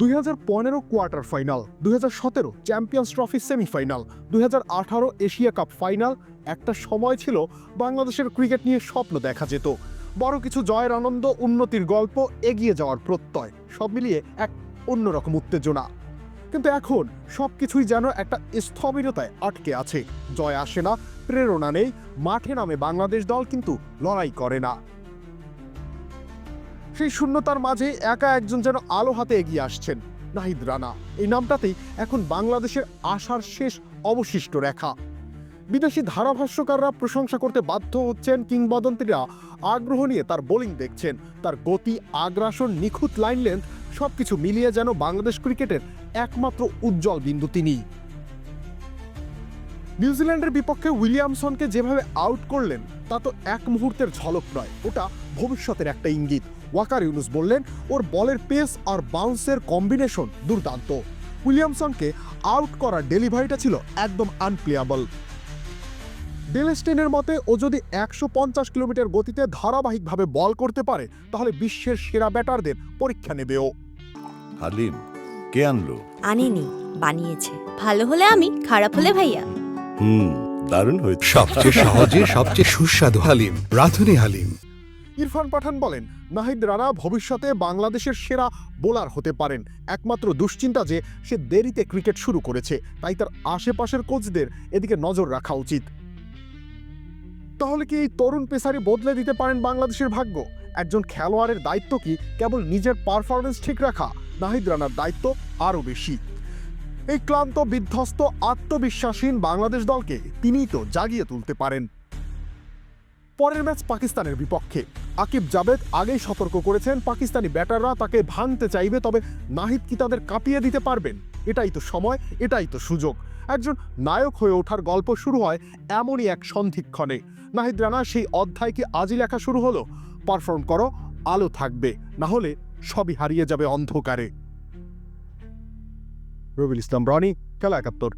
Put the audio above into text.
দুই হাজার পনেরো কোয়ার্টার ফাইনাল, দুই হাজার সতেরো চ্যাম্পিয়ন্স ট্রফি সেমিফাইনাল, দুই হাজার আঠারো এশিয়া কাপ ফাইনাল। একটা সময় ছিল বাংলাদেশের ক্রিকেট নিয়ে স্বপ্ন দেখা যেত। বড় কিছু জয়ের আনন্দ, উন্নতির গল্প, এগিয়ে যাওয়ার প্রত্যয়, সব মিলিয়ে এক অন্যরকম উত্তেজনা। কিন্তু এখন সব কিছুই যেন একটা স্থবিরতায় আটকে আছে। জয় আসে না, প্রেরণা নেই, মাঠে নামে বাংলাদেশ দল কিন্তু লড়াই করে না। সেই শূন্যতার মাঝে একা একজন যেন আলো হাতে এগিয়ে আসছেন, নাহিদ রানা। এই নামটাতেই এখন বাংলাদেশের আশার শেষ অবশিষ্ট রেখা। বিদেশি ধারাভাষ্যকাররা প্রশংসা করতে বাধ্য হচ্ছেন কিংবদন্তিরা আগ্রহ নিয়ে তার বোলিং দেখছেন। তার গতি, আগ্রাসন, নিখুঁত লাইন লেন্থ সব কিছু মিলিয়ে যেন বাংলাদেশ ক্রিকেটের একমাত্র উজ্জ্বল বিন্দু তিনি। নিউজিল্যান্ডের বিপক্ষে উইলিয়ামসনকে যেভাবে আউট করলেন, তা তো এক মুহূর্তের ঝলক নয়, ওটা ভবিষ্যতের একটা ইঙ্গিত। ওয়াকার ইউনুস বললেন ওর বলের পেস আর বাউন্সের কম্বিনেশন দুর্দান্ত। উইলিয়ামসনকে আউট করার ডেলিভারিটা ছিল একদম আনপ্লেয়াবল ডেলেস্টেনের মতে ও যদি একশো পঞ্চাশ কিলোমিটার গতিতে ধারাবাহিকভাবে বল করতে পারে তাহলে বিশ্বের সেরা ব্যাটারদের পরীক্ষা নেবে ও হালিম কে আনলো? আনিনি বানিয়েছে। ভালো হলে আমি খারাপ হলে ভাইয়া। হুম দারুণ হয়েছে। সবচেয়ে সহজে সবচেয়ে সুস্বাদু হালিম রাধুনি হালিম। ইরফান পাঠান বলেন, নাহিদ রানা ভবিষ্যতে বাংলাদেশের সেরা বোলার হতে পারেন। একমাত্র দুশ্চিন্তা যে সে দেরিতে ক্রিকেট শুরু করেছে, তাই তার আশেপাশের কোচদের এদিকে নজর রাখা উচিত। তাহলে কি এই তরুণ পেসারি বদলে দিতে পারেন বাংলাদেশের ভাগ্য? একজন খেলোয়াড়ের দায়িত্ব কি কেবল নিজের পারফরমেন্স ঠিক রাখা? নাহিদ রানার দায়িত্ব আরও বেশি। এই ক্লান্ত, বিধ্বস্ত, আত্মবিশ্বাসহীন বাংলাদেশ দলকে তিনিই তো জাগিয়ে তুলতে পারেন। পরের ম্যাচ পাকিস্তানের বিপক্ষে। আকিব জাবেদ আগেই সতর্ক করেছেন, পাকিস্তানি ব্যাটাররা তাকে ভাঙতে চাইবে, তবে নাহিদ কি তাদের কাঁপিয়ে দিতে পারবেন? এটাই তো সময়, এটাই তো সুযোগ। একজন নায়ক হয়ে ওঠার গল্প শুরু হয় এমনই এক সন্ধিক্ষণে। নাহিদ রানা, সেই অধ্যায় কি আজই লেখা শুরু হলো? পারফর্ম করো, আলো থাকবে, না হলে সবই হারিয়ে যাবে অন্ধকারে। রবিল ইসলাম, রনি, খেলা একাত্তর।